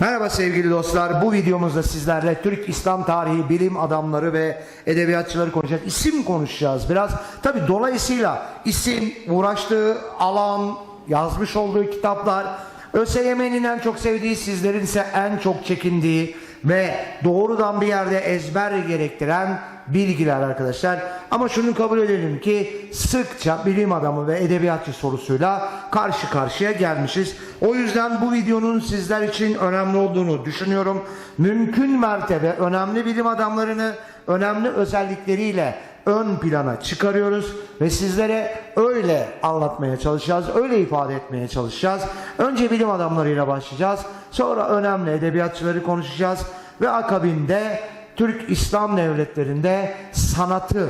Merhaba sevgili dostlar. Bu videomuzda sizlerle Türk İslam tarihi bilim adamları ve edebiyatçıları konuşacağız. İsim konuşacağız biraz. Tabi dolayısıyla isim, uğraştığı alan, yazmış olduğu kitaplar, ÖSYM'nin en çok sevdiği, sizlerin ise en çok çekindiği ve doğrudan bir yerde ezber gerektiren bilgiler arkadaşlar. Ama şunu kabul edelim ki sıkça bilim adamı ve edebiyatçı sorusuyla karşı karşıya gelmişiz. O yüzden bu videonun sizler için önemli olduğunu düşünüyorum. Mümkün mertebe önemli bilim adamlarını önemli özellikleriyle ön plana çıkarıyoruz ve sizlere öyle anlatmaya çalışacağız, öyle ifade etmeye çalışacağız. Önce bilim adamlarıyla başlayacağız. Sonra önemli edebiyatçıları konuşacağız ve akabinde Türk İslam devletlerinde sanatı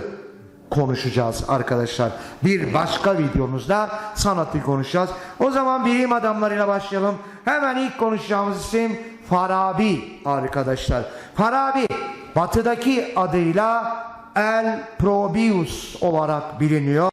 konuşacağız arkadaşlar. Bir başka videomuzda sanatı konuşacağız. O zaman bilim adamlarıyla başlayalım. Hemen ilk konuşacağımız isim Farabi arkadaşlar. Farabi batıdaki adıyla El Probius olarak biliniyor.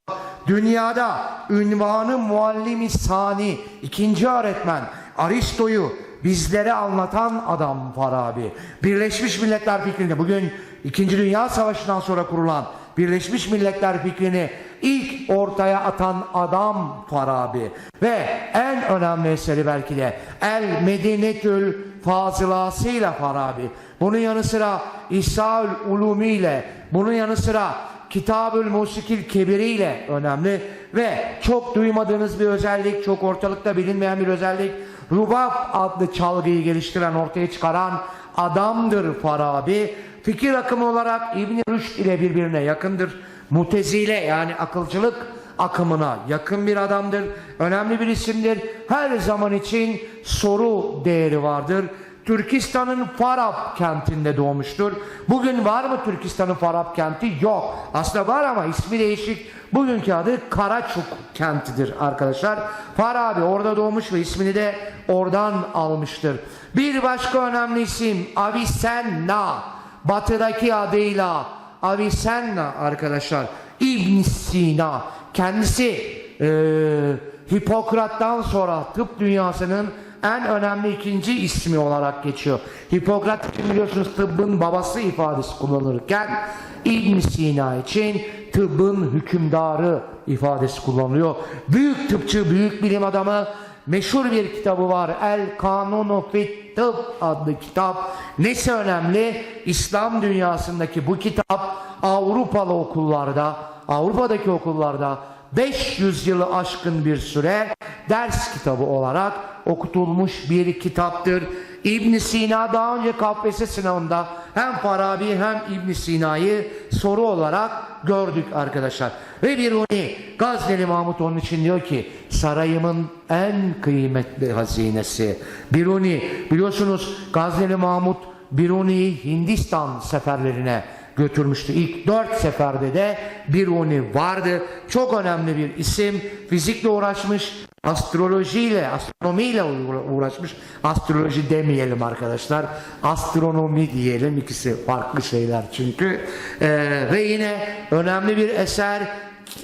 Dünyada ünvanı muallimi sani, ikinci öğretmen Aristo'yu bizlere anlatan adam Farabi. Birleşmiş Milletler fikrini bugün 2. Dünya Savaşı'ndan sonra kurulan Birleşmiş Milletler fikrini ilk ortaya atan adam Farabi. Ve en önemli eseri belki de El Medinetül Fazılasıyla Farabi. Bunun yanı sıra İsa'ül Ulumi ile, bunun yanı sıra Kitabül Musikil Kebiri ile önemli ve çok duymadığınız bir özellik, çok ortalıkta bilinmeyen bir özellik. Rubab adlı çalgıyı geliştiren, ortaya çıkaran adamdır Farabi. Fikir akımı olarak İbn Rüşd ile birbirine yakındır. Mutezile yani akılcılık akımına yakın bir adamdır. Önemli bir isimdir. Her zaman için soru değeri vardır. Türkistan'ın Farab kentinde doğmuştur. Bugün var mı Türkistan'ın Farab kenti? Yok. Aslında var ama ismi değişik. Bugünkü adı Karaçuk kentidir arkadaşlar. Farabi orada doğmuş ve ismini de oradan almıştır. Bir başka önemli isim Avicenna. Batıdaki adıyla Avicenna arkadaşlar. İbn Sina. Kendisi eee Hipokrat'tan sonra tıp dünyasının en önemli ikinci ismi olarak geçiyor. Hipokrat biliyorsunuz tıbbın babası ifadesi kullanılırken İbn Sina için tıbbın hükümdarı ifadesi kullanılıyor. Büyük tıpçı, büyük bilim adamı meşhur bir kitabı var. El Kanunu Fit Tıp adlı kitap. Nesi önemli? İslam dünyasındaki bu kitap Avrupalı okullarda, Avrupa'daki okullarda 500 yılı aşkın bir süre ders kitabı olarak okutulmuş bir kitaptır. İbn Sina daha önce KPSS sınavında hem Farabi hem İbn Sina'yı soru olarak gördük arkadaşlar. Ve Biruni Gazneli Mahmut onun için diyor ki sarayımın en kıymetli hazinesi. Biruni biliyorsunuz Gazneli Mahmut Biruni'yi Hindistan seferlerine götürmüştü. İlk dört seferde de Biruni vardı. Çok önemli bir isim. Fizikle uğraşmış, astrolojiyle, astronomiyle uğraşmış. Astroloji demeyelim arkadaşlar. Astronomi diyelim. İkisi farklı şeyler çünkü. Ee, ve yine önemli bir eser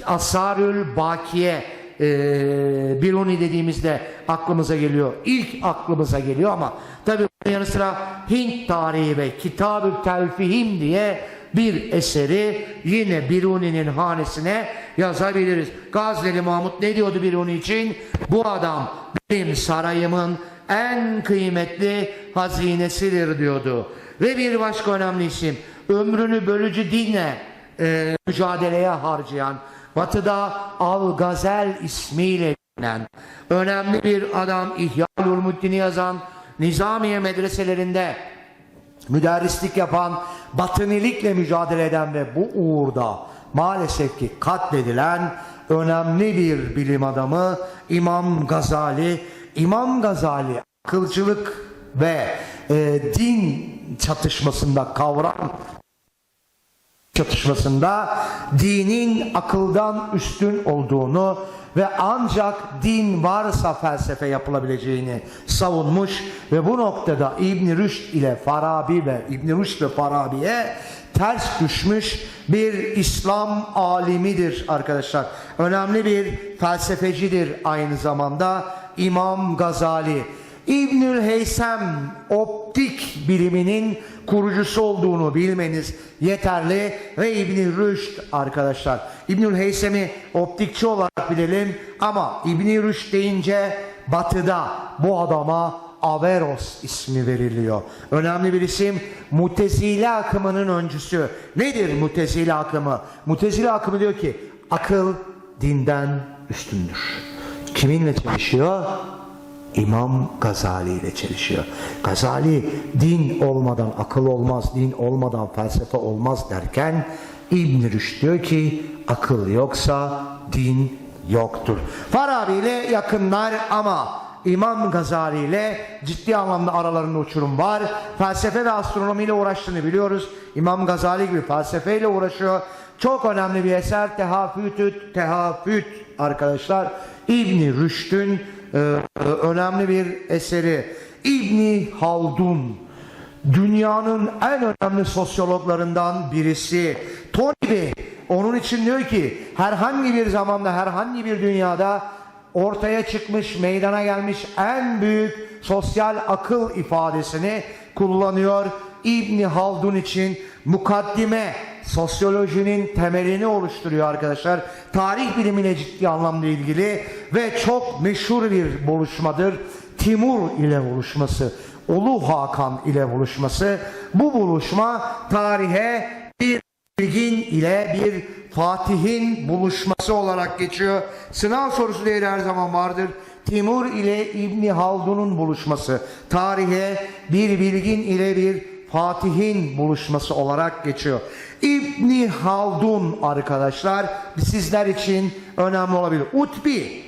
Asarül Bakiye e, Biruni dediğimizde aklımıza geliyor. İlk aklımıza geliyor ama tabii bunun yanı sıra Hint tarihi ve Kitab-ı Telfihim diye bir eseri yine Biruni'nin hanesine yazabiliriz. Gazneli Mahmut ne diyordu Biruni için? Bu adam benim sarayımın en kıymetli hazinesidir diyordu. Ve bir başka önemli isim ömrünü bölücü dinle e, mücadeleye harcayan Batı'da Al-Gazel ismiyle bilinen önemli bir adam İhya Ulumuddin'i yazan Nizamiye medreselerinde müderrislik yapan, batınilikle mücadele eden ve bu uğurda maalesef ki katledilen önemli bir bilim adamı İmam Gazali. İmam Gazali akılcılık ve e, din çatışmasında kavram çatışmasında dinin akıldan üstün olduğunu ve ancak din varsa felsefe yapılabileceğini savunmuş ve bu noktada İbn Rüşd ile Farabi ve İbn Rüşd ve Farabi'ye ters düşmüş bir İslam alimidir arkadaşlar. Önemli bir felsefecidir aynı zamanda İmam Gazali. İbnül Heysem optik biliminin kurucusu olduğunu bilmeniz yeterli ve İbn Rüşd arkadaşlar. İbnül Heysem'i optikçi olarak bilelim ama İbn Rüşd deyince batıda bu adama Averroes ismi veriliyor. Önemli bir isim Mutezile akımının öncüsü. Nedir Mutezile akımı? Mutezile akımı diyor ki akıl dinden üstündür. Kiminle çelişiyor? İmam Gazali ile çelişiyor. Gazali din olmadan akıl olmaz, din olmadan felsefe olmaz derken İbn Rüşd diyor ki akıl yoksa din yoktur. Farabi ile yakınlar ama İmam Gazali ile ciddi anlamda aralarında uçurum var. Felsefe ve astronomiyle uğraştığını biliyoruz. İmam Gazali gibi felsefeyle uğraşıyor. Çok önemli bir eser Tehafütü Tehafüt arkadaşlar. İbni Rüşd'ün önemli bir eseri. İbni Haldun dünyanın en önemli sosyologlarından birisi. Tony onun için diyor ki herhangi bir zamanda herhangi bir dünyada ortaya çıkmış meydana gelmiş en büyük sosyal akıl ifadesini kullanıyor. İbni Haldun için mukaddime sosyolojinin temelini oluşturuyor arkadaşlar. Tarih bilimine ciddi anlamda ilgili ve çok meşhur bir buluşmadır. Timur ile buluşması, Ulu Hakan ile buluşması. Bu buluşma tarihe bir bilgin ile bir Fatih'in buluşması olarak geçiyor. Sınav sorusu değeri her zaman vardır. Timur ile İbni Haldun'un buluşması. Tarihe bir bilgin ile bir Fatih'in buluşması olarak geçiyor. İbni Haldun arkadaşlar sizler için önemli olabilir. Utbi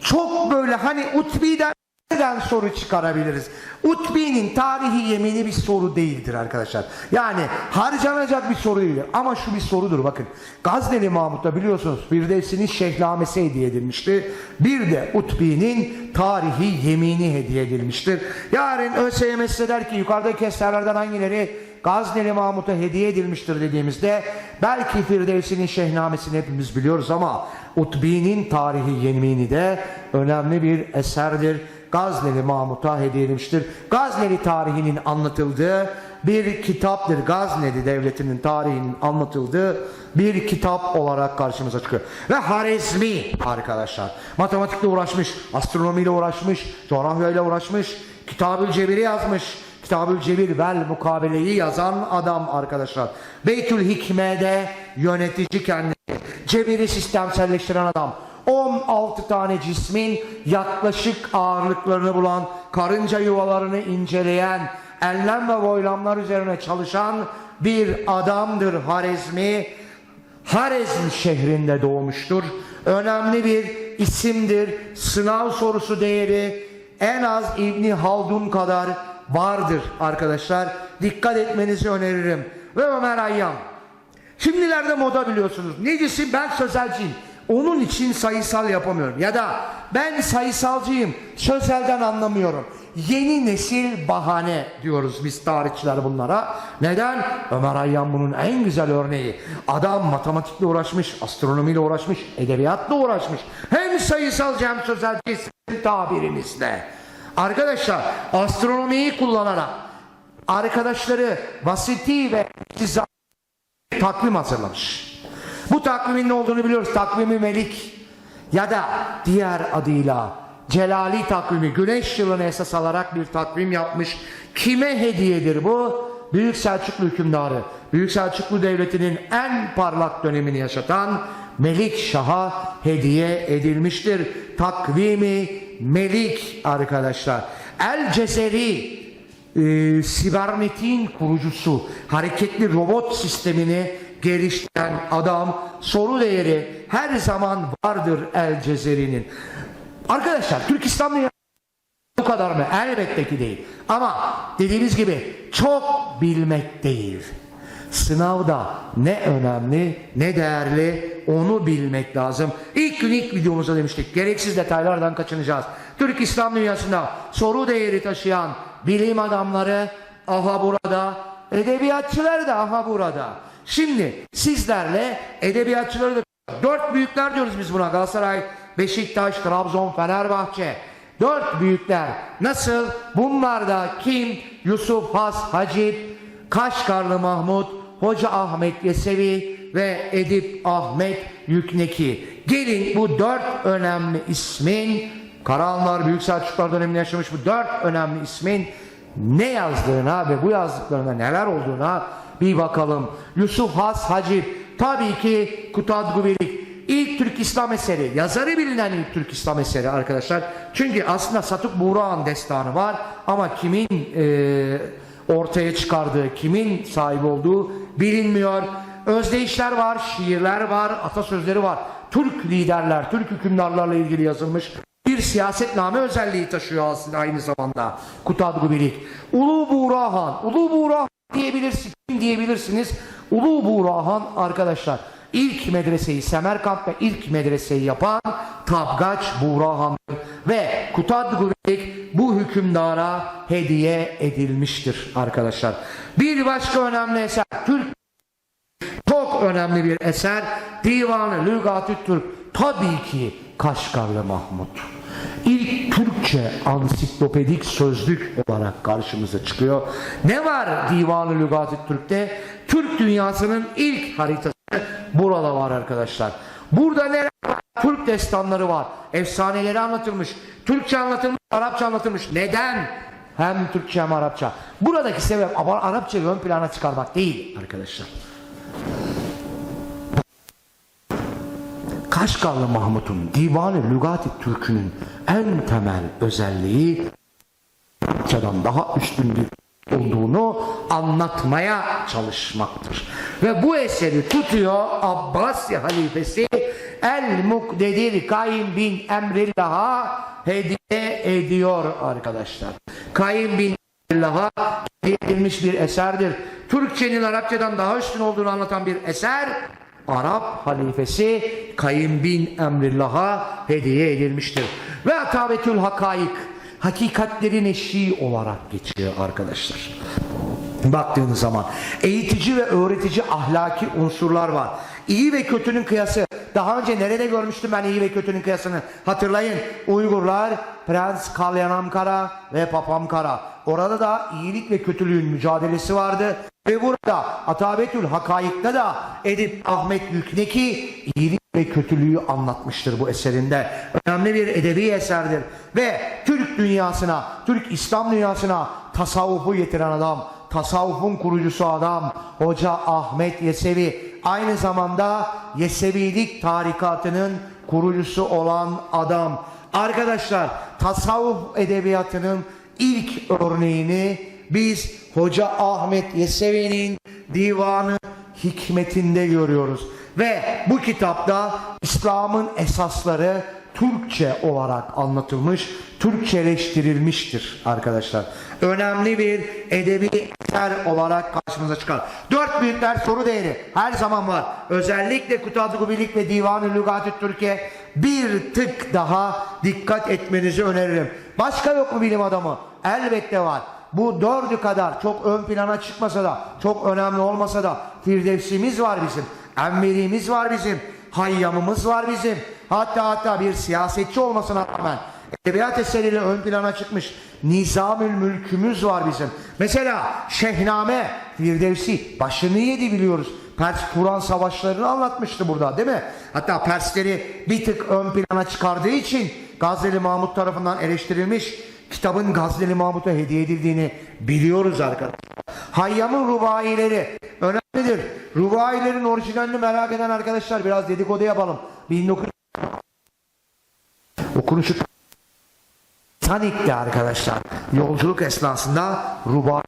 çok böyle hani Utbi'den neden soru çıkarabiliriz? Utbi'nin tarihi yemini bir soru değildir arkadaşlar. Yani harcanacak bir soru değildir. Ama şu bir sorudur bakın. Gazneli Mahmut'ta biliyorsunuz Firdevs'in şehlamesi hediye edilmişti. Bir de Utbi'nin tarihi yemini hediye edilmiştir. Yarın ÖSYM size der ki yukarıdaki eserlerden hangileri Gazneli Mahmut'a hediye edilmiştir dediğimizde belki Firdevs'in şehnamesini hepimiz biliyoruz ama Utbi'nin tarihi yemini de önemli bir eserdir. Gazneli Mahmut'a hediye edilmiştir. Gazneli tarihinin anlatıldığı bir kitaptır. Gazneli devletinin tarihinin anlatıldığı bir kitap olarak karşımıza çıkıyor. Ve Harezmi arkadaşlar. Matematikle uğraşmış, astronomiyle uğraşmış, coğrafyayla uğraşmış, Kitab-ül Cebir'i yazmış. Kitab-ül Cebir vel mukabeleyi yazan adam arkadaşlar. Beytül Hikme'de yönetici kendisi. Cebiri sistemselleştiren adam. 16 tane cismin yaklaşık ağırlıklarını bulan, karınca yuvalarını inceleyen, enlem ve boylamlar üzerine çalışan bir adamdır Harezmi. Harezm şehrinde doğmuştur. Önemli bir isimdir. Sınav sorusu değeri en az İbni Haldun kadar vardır arkadaşlar. Dikkat etmenizi öneririm. Ve Ömer Hayyam. Şimdilerde moda biliyorsunuz. Necisi ben sözelciyim. Onun için sayısal yapamıyorum. Ya da ben sayısalcıyım. Sözelden anlamıyorum. Yeni nesil bahane diyoruz biz tarihçiler bunlara. Neden? Ömer Hayyam bunun en güzel örneği. Adam matematikle uğraşmış, astronomiyle uğraşmış, edebiyatla uğraşmış. Hem sayısalcı hem sözelci sizin tabirimizle. Arkadaşlar astronomiyi kullanarak arkadaşları vasiti ve takvim hazırlamış. Bu takvimin ne olduğunu biliyoruz. Takvimi Melik ya da diğer adıyla Celali takvimi güneş yılını esas alarak bir takvim yapmış. Kime hediyedir bu? Büyük Selçuklu hükümdarı. Büyük Selçuklu Devleti'nin en parlak dönemini yaşatan Melik Şah'a hediye edilmiştir. Takvimi Melik arkadaşlar. El Cezeri e, sibernetin kurucusu, hareketli robot sistemini geliştiren adam, soru değeri her zaman vardır El Cezeri'nin. Arkadaşlar Türk İslam dünyası bu kadar mı? Elbette ki değil. Ama dediğimiz gibi çok bilmek değil. Sınavda ne önemli ne değerli onu bilmek lazım. İlk gün ilk videomuzda demiştik. Gereksiz detaylardan kaçınacağız. Türk İslam dünyasında soru değeri taşıyan bilim adamları aha burada, edebiyatçılar da aha burada. Şimdi sizlerle edebiyatçıları da dört büyükler diyoruz biz buna. Galatasaray, Beşiktaş, Trabzon, Fenerbahçe. Dört büyükler. Nasıl? Bunlar da kim? Yusuf Has Hacip, Kaşgarlı Mahmut, Hoca Ahmet Yesevi ve Edip Ahmet Yükneki. Gelin bu dört önemli ismin, Karahanlar Büyük Selçuklar döneminde yaşamış bu dört önemli ismin ne yazdığına ve bu yazdıklarında neler olduğuna bir bakalım. Yusuf Has Hacip, tabii ki Kutad Gubilik, İlk Türk İslam eseri, yazarı bilinen ilk Türk İslam eseri arkadaşlar. Çünkü aslında Satuk Buğra'nın destanı var ama kimin e, ortaya çıkardığı, kimin sahibi olduğu bilinmiyor. Özdeyişler var, şiirler var, atasözleri var. Türk liderler, Türk hükümdarlarla ilgili yazılmış bir siyasetname özelliği taşıyor aslında aynı zamanda Kutad Gubilik. Ulu Buğrahan, Ulu Buğrahan diyebilirsiniz, diyebilirsiniz. Ulu Buğrahan arkadaşlar ilk medreseyi Semerkant'ta ilk medreseyi yapan Tabgaç Buğrahan'dır ve Kutad Gubilik bu hükümdara hediye edilmiştir arkadaşlar. Bir başka önemli eser Türk çok önemli bir eser Divanı Lügatü Türk tabii ki Kaşgarlı Mahmut. İlk Türkçe ansiklopedik sözlük olarak karşımıza çıkıyor. Ne var Divanı Lügatü Türk'te? Türk dünyasının ilk haritası burada var arkadaşlar. Burada ne var? Türk destanları var. Efsaneleri anlatılmış. Türkçe anlatılmış, Arapça anlatılmış. Neden? Hem Türkçe hem Arapça. Buradaki sebep Arapçayı ön plana çıkarmak değil arkadaşlar. Kaşgarlı Mahmut'un Divan-ı Türk'ünün en temel özelliği Arapçadan daha üstün bir olduğunu anlatmaya çalışmaktır. Ve bu eseri tutuyor Abbasya halifesi El Mukdedir Kayyim bin Emrillah'a hediye ediyor arkadaşlar. Kayyim bin Emrillah'a hediye edilmiş bir eserdir. Türkçenin Arapçadan daha üstün olduğunu anlatan bir eser Arap halifesi Kayyim bin Emrillah'a hediye edilmiştir. Ve Atabetül Hakaik hakikatlerin eşiği olarak geçiyor arkadaşlar. Baktığınız zaman eğitici ve öğretici ahlaki unsurlar var. İyi ve kötünün kıyası. Daha önce nerede görmüştüm ben iyi ve kötünün kıyasını? Hatırlayın. Uygurlar, Prens Kalyanamkara ve Papamkara. Orada da iyilik ve kötülüğün mücadelesi vardı. Ve burada Atabetül Hakayık'ta da Edip Ahmet Yükneki iyilik ve kötülüğü anlatmıştır bu eserinde. Önemli bir edebi eserdir. Ve Türk dünyasına, Türk İslam dünyasına tasavvufu getiren adam, tasavvufun kurucusu adam Hoca Ahmet Yesevi aynı zamanda Yesevilik tarikatının kurucusu olan adam. Arkadaşlar tasavvuf edebiyatının ilk örneğini biz Hoca Ahmet Yesevi'nin divanı hikmetinde görüyoruz. Ve bu kitapta İslam'ın esasları Türkçe olarak anlatılmış, Türkçeleştirilmiştir arkadaşlar. Önemli bir edebi eser olarak karşımıza çıkar. Dört büyükler soru değeri her zaman var. Özellikle Kutadı Gubilik ve Divan-ı Lügat-ı Türkiye bir tık daha dikkat etmenizi öneririm. Başka yok mu bilim adamı? Elbette var. Bu dördü kadar çok ön plana çıkmasa da, çok önemli olmasa da Firdevsimiz var bizim, Enverimiz var bizim, Hayyamımız var bizim. Hatta hatta bir siyasetçi olmasına rağmen edebiyat eseriyle ön plana çıkmış Nizamül Mülkümüz var bizim. Mesela Şehname, Firdevsi başını yedi biliyoruz. Pers Turan savaşlarını anlatmıştı burada değil mi? Hatta Persleri bir tık ön plana çıkardığı için Gazeli Mahmut tarafından eleştirilmiş kitabın Gazneli Mahmut'a hediye edildiğini biliyoruz arkadaşlar. Hayyam'ın rubaileri Rubailerin orijinalini merak eden arkadaşlar biraz dedikodu yapalım. 1900 okunuşu Titanik'te arkadaşlar yolculuk esnasında rubai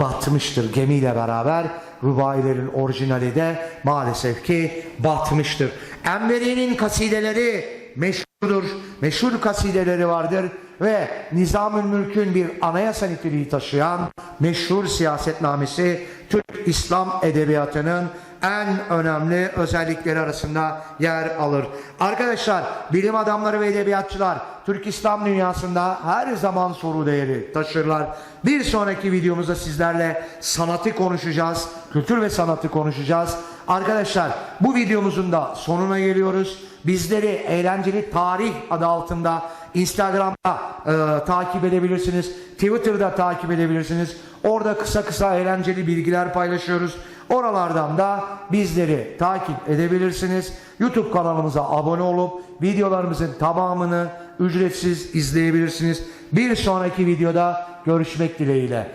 batmıştır gemiyle beraber. Rubailerin orijinali de maalesef ki batmıştır. Enveri'nin kasideleri meşhurdur. Meşhur kasideleri vardır ve Nizamül Mülk'ün bir anayasa niteliği taşıyan meşhur siyasetnamesi Türk İslam edebiyatının en önemli özellikleri arasında yer alır. Arkadaşlar bilim adamları ve edebiyatçılar Türk İslam dünyasında her zaman soru değeri taşırlar. Bir sonraki videomuzda sizlerle sanatı konuşacağız. Kültür ve sanatı konuşacağız. Arkadaşlar bu videomuzun da sonuna geliyoruz. Bizleri eğlenceli tarih adı altında Instagram'da e, takip edebilirsiniz. Twitter'da takip edebilirsiniz. Orada kısa kısa eğlenceli bilgiler paylaşıyoruz. Oralardan da bizleri takip edebilirsiniz. YouTube kanalımıza abone olup videolarımızın tamamını ücretsiz izleyebilirsiniz. Bir sonraki videoda görüşmek dileğiyle.